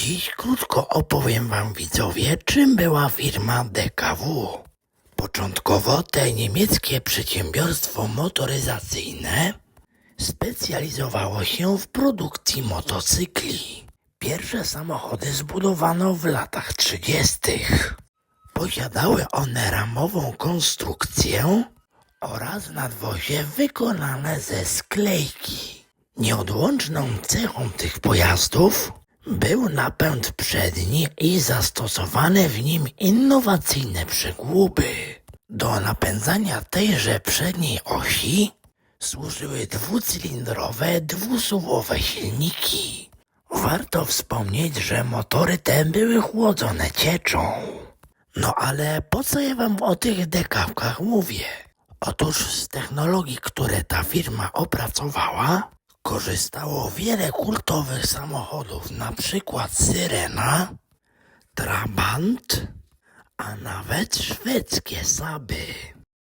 Dziś krótko opowiem wam widzowie, czym była firma DKW. Początkowo te niemieckie przedsiębiorstwo motoryzacyjne specjalizowało się w produkcji motocykli. Pierwsze samochody zbudowano w latach 30. Posiadały one ramową konstrukcję oraz nadwozie wykonane ze sklejki. Nieodłączną cechą tych pojazdów był napęd przedni i zastosowane w nim innowacyjne przygłuby. Do napędzania tejże przedniej osi służyły dwucylindrowe, dwusuwowe silniki. Warto wspomnieć, że motory te były chłodzone cieczą. No ale po co ja wam o tych dekawkach mówię? Otóż z technologii, które ta firma opracowała, korzystało wiele kultowych samochodów, na przykład Syrena, Trabant, a nawet szwedzkie Saby.